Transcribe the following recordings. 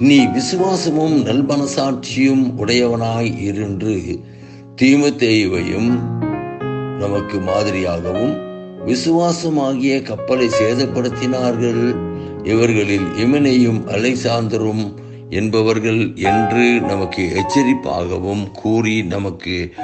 நீ விசுவாசமும் நல்மனசாட்சியும் உடையவனாய் இருந்து தீமத்தேயுவையும் நமக்கு மாதிரியாகவும் விசுவாசமாகிய கப்பலை சேதப்படுத்தினார்கள். இவர்களில் இமனையும் அலைசாந்தரும் என்பவர்கள் என்று நமக்கு எச்சரிப்பாகவும் கூறி நமக்கு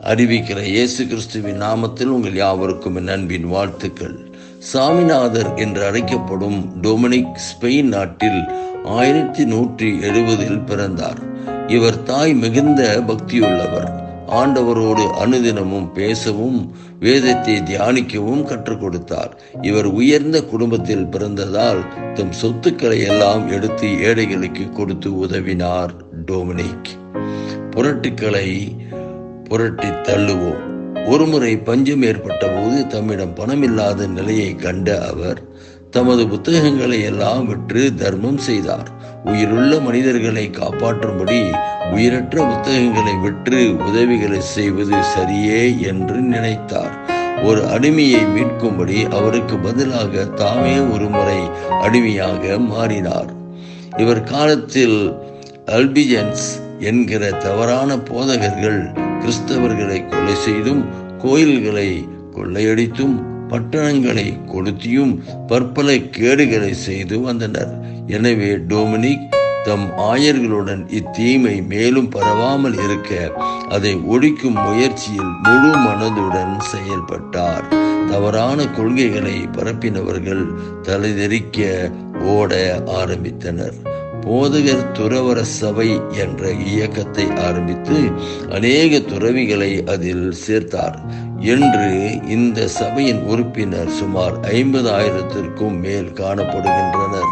அறிவிக்கிற இயேசு கிறிஸ்துவின் நாமத்தில் உங்கள் யாவருக்கும் என் அன்பின் வாழ்த்துக்கள். சாமிநாதர் என்று அழைக்கப்படும் டொமினிக் ஸ்பெயின் நாட்டில் ஆயிரத்தி நூற்றி எழுபதில் பிறந்தார். இவர் தாய் மிகுந்த பக்தியுள்ளவர். ஆண்டவரோடு அனுதினமும் பேசவும் வேதத்தை தியானிக்கவும் கற்றுக் கொடுத்தார். இவர் உயர்ந்த குடும்பத்தில் பிறந்ததால் தம் சொத்துக்களை எல்லாம் எடுத்து ஏழைகளுக்கு கொடுத்து உதவினார் டொமினிக். புரட்டுக்களை புரட்டி தள்ளுவோம். ஒருமுறை பஞ்சம் ஏற்பட்ட போது தம்மிடம் பணமில்லாத நிலையை கண்ட அவர் தமது புத்தகங்களை எல்லாம் விற்று தர்மம் செய்தார். உயிருள்ள மனிதர்களை காப்பாற்றும்படி உயிரற்ற புத்தகங்களை விற்று உதவிகளை செய்வது சரியே என்று நினைத்தார். ஒரு அடிமையை மீட்கும்படி அவருக்கு பதிலாக தாமே ஒரு முறை அடிமையாக மாறினார். இவர் காலத்தில் அல்பிஜன்ஸ் என்கிற தவறான போதகர்கள் கிறிஸ்தவர்களை கொலை செய்தும் கோயில்களை கொள்ளையடித்தும் பட்டணங்களை கொளுத்தியும் பற்பல கேடுகளை செய்து வந்தனர். எனவே டொமினிக் தம் ஆயர்களுடன் இத்தீமை மேலும் பரவாமல் இருக்க அதை ஒழிக்கும் முயற்சியில் முழு மனதுடன் செயல்பட்டார். தவறான கொள்கைகளை பரப்பினவர்கள் தலைதெறிக்க ஓட ஆரம்பித்தனர். போதகர் துறவர சபை என்ற இயக்கத்தை ஆரம்பித்து அநேக துறவிகளை அதில் சேர்த்தார். என்று இந்த சபையின் உறுப்பினர் சுமார் ஐம்பது ஆயிரத்திற்கும் மேல் காணப்படுகின்றனர்.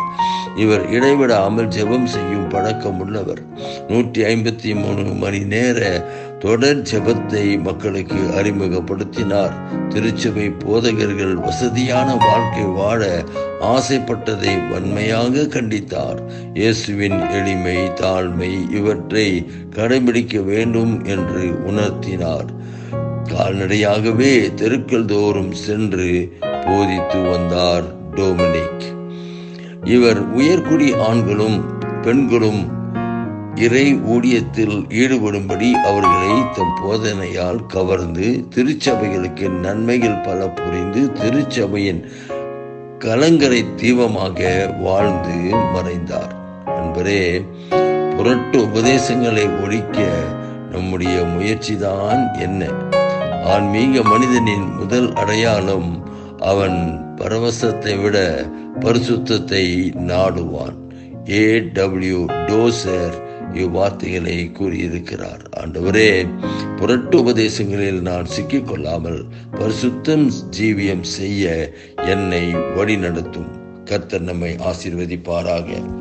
இவர் இடைவிடாமல் ஜெபம் செய்யும் பழக்கம் உள்ளவர் நூற்றி ஐம்பத்தி மூணு மணி நேர தொடர் ஜெபத்தை மக்களுக்கு அறிமுகப்படுத்தினார். திருச்சபை போதகர்கள் வசதியான வாழ்க்கை வாழ ஆசைப்பட்டதை வன்மையாக கண்டித்தார். இயேசுவின் எளிமை தாழ்மை இவற்றை கடைபிடிக்க வேண்டும் என்று உணர்த்தினார். கால்நடையாகவே தெருக்கள் தோறும் சென்று போதித்து வந்தார் டொமினிக். இவர் உயர்குடி ஆண்களும் பெண்களும் இறை ஊழியத்தில் ஈடுபடும்படி அவர்களை தம் போதனையால் கவர்ந்து திருச்சபைகளுக்கு நன்மைகள் பல புரிந்து திருச்சபையின் கலங்கரை தீபமாக வாழ்ந்து மறைந்தார். நண்பரே புரட்டு உபதேசங்களை ஒழிக்க நம்முடைய முயற்சிதான் என்ன? ஆன்மீக மனிதனின் முதல் அடையாளம் அவன் பரவசத்தை விட பரிசுத்தத்தை நாடுவான். ஏ டபிள்யூ டோசர் இவ்வார்த்தைகளை கூறியிருக்கிறார். ஆண்டவரே புரட்டு உபதேசங்களில் நான் சிக்கிக்கொள்ளாமல் பரிசுத்தம் ஜீவியம் செய்ய என்னை வழிநடத்தும். கர்த்தர் நம்மை ஆசீர்வதிப்பாராக.